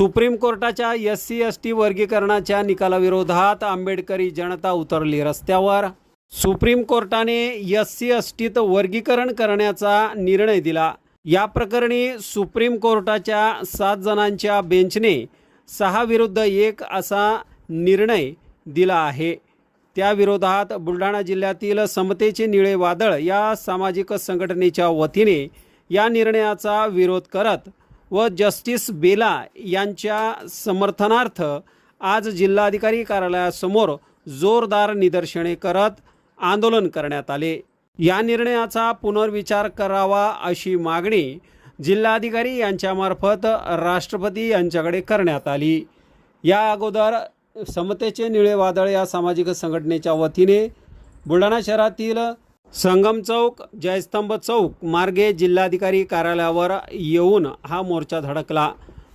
Supreme कोर्टाच्या S C S T वर्गीकरणाच्या निकालाविरोधात आंबेडकरी जनता उतरली रस्त्यावर. सुप्रीम कोर्टाने एस सी एस टीत वर्गीकरण करण्याचा निर्णय दिला. या प्रकरणी सुप्रीम कोर्टाच्या सात जणांच्या बेंचने सहा विरुद्ध एक असा निर्णय दिला आहे. त्याविरोधात बुलढाणा जिल्ह्यातील समतेचे निळे वादळ या सामाजिक संघटनेच्या वतीने या निर्णयाचा विरोध करत व जस्टिस बेला यांच्या समर्थनार्थ आज जिल्हाधिकारी कार्यालयासमोर जोरदार निदर्शने करत आंदोलन करण्यात आले. या निर्णयाचा पुनर्विचार करावा अशी मागणी जिल्हाधिकारी यांच्यामार्फत राष्ट्रपती यांच्याकडे करण्यात आली. या अगोदर समतेचे निळे वादळ या सामाजिक संघटनेच्या वतीने बुलढाणा शहरातील संगम चौक जयस्तंभ चौक मार्गे जिल्हाधिकारी कार्यालयावर येऊन हा मोर्चा धडकला.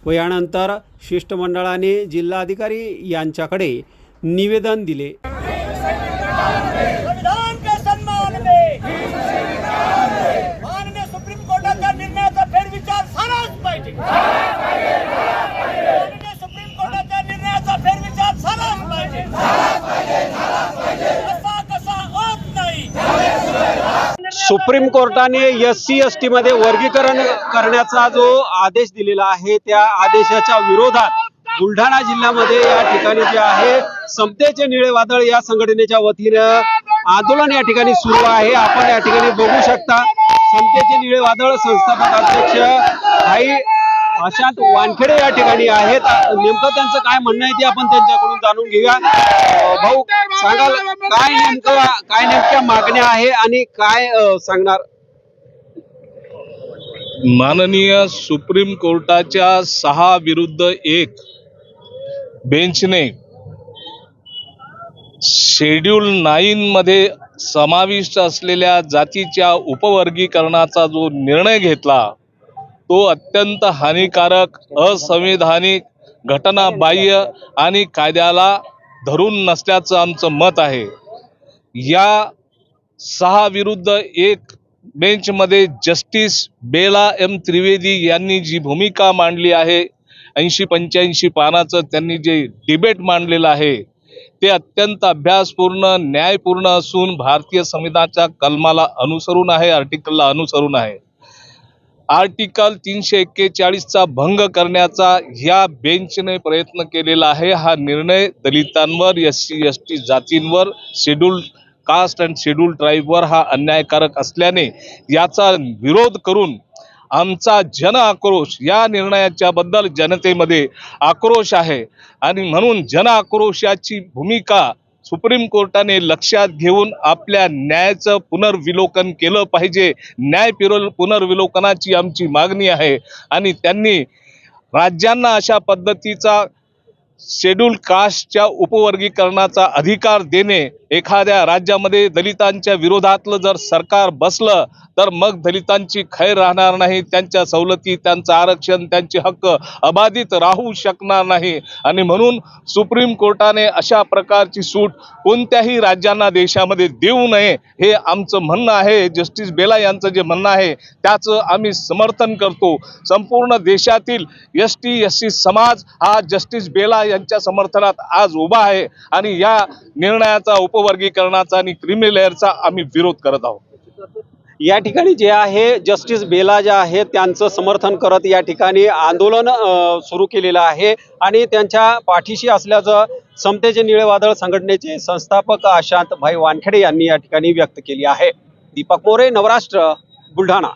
व यानंतर शिष्टमंडळाने जिल्हाधिकारी यांच्याकडे निवेदन दिले संविधान के सम्मान में माननीय सुप्रीम कोर्टाच्या निर्णयाचा फेरविचार झालाच पाहिजे माननीय सुप्रीम कोर्टाच्या निर्णयाचा फेरविचार झालाच पाहिजे कसा कसा होत नाही सुप्रीम कोर्टाने एस सी एस टी मध्ये वर्गीकरण करण्याचा जो आदेश दिलेला आहे त्या आदेशाच्या विरोधात बुलढाणा जिल्ह्यामध्ये या ठिकाणी जे आहे समतेचे निळे वादळ या संघटनेच्या वतीनं आंदोलन या ठिकाणी सुरू आहे. आपण या ठिकाणी बघू शकता समतेचे निळे वादळ संस्थापक अध्यक्ष भाई अशांत वानखेडे या ठिकाणी आहेत. नेमकं त्यांचं काय म्हणणं आहे ते आपण त्यांच्याकडून जाणून घेऊया. भाऊ सांगाल काय नेमकं काय नेमक्या मागण्या आहे आणि काय सांगणार? माननीय सुप्रीम कोर्टाच्या सहा विरुद्ध एक बेंचने शेड्यूल नाईन मध्ये समाविष्ट असलेल्या जातीच्या उपवर्गीकरणाचा जो निर्णय घेतला तो अत्यंत हानिकारक असंविधानिक घटनाबाह्य आणि कायद्याला धरून नसल्याचं आमचं मत आहे. या सहा विरुद्ध एक बेंचमध्ये जस्टिस बेला एम त्रिवेदी यांनी जी भूमिका मांडली आहे ऐंशी पंच्याऐंशी पानाचं त्यांनी जे डिबेट मांडलेलं आहे ते अत्यंत अभ्यासपूर्ण न्यायपूर्ण असून भारतीय संविधानाच्या कलमाला अनुसरून आहे आर्टिकलला अनुसरून आहे. आर्टिकल तीनशे एक्केचाळीसचा भंग करण्याचा ह्या बेंचने प्रयत्न केलेला आहे. हा निर्णय दलितांवर एस सी एस टी जातींवर शेड्यूल कास्ट अँड शेड्यूल ट्राईबवर हा अन्यायकारक असल्याने याचा विरोध करून आमचा जन आक्रोश या निर्णयाच्या बद्दल जनतेमध्ये आक्रोश आहे. आणि म्हणून जन आक्रोशाची भूमिका सुप्रीम कोर्टाने लक्षात घेऊन आपल्या न्यायाचं पुनर्विलोकन केलं पाहिजे. न्याय पिरोल पुनर्विलोकनाची आमची मागणी आहे. आणि त्यांनी राज्यांना अशा पद्धतीचा शेड्यूल कास्टच्या उपवर्गीकरणाचा अधिकार देणे एखाद्या राज्यामध्ये दलितांच्या विरोधातलं जर सरकार बसलं तर मग दलितांची खैर राहणार नाही त्यांच्या सवलती त्यांचं आरक्षण त्यांचे हक्क अबाधित राहू शकणार नाही. आणि म्हणून सुप्रीम कोर्टाने अशा प्रकारची सूट कोणत्याही राज्यांना देशामध्ये देऊ नये हे आमचं म्हणणं आहे. जस्टिस बेला यांचं जे म्हणणं आहे त्याचं आम्ही समर्थन करतो. संपूर्ण देशातील एस टी एस सी समाज हा जस्टिस बेला यांच्या समर्थनात आज उभा आहे आणि या निर्णयाचा उपवर्गीकरणाचा आणि क्रिमिलेअरचा आम्ही विरोध करत आहोत. या ठिकाणी जे आहे जस्टिस बेला जे आहे त्यांचं समर्थन करत या ठिकाणी आंदोलन सुरू केलेलं आहे. आणि त्यांच्या पाठीशी असल्याचं समतेचे निळेवादळ संघटनेचे संस्थापक अशांत भाई वानखेडे यांनी या ठिकाणी व्यक्त केली आहे. दीपक मोरे नवराष्ट्र बुलढाणा.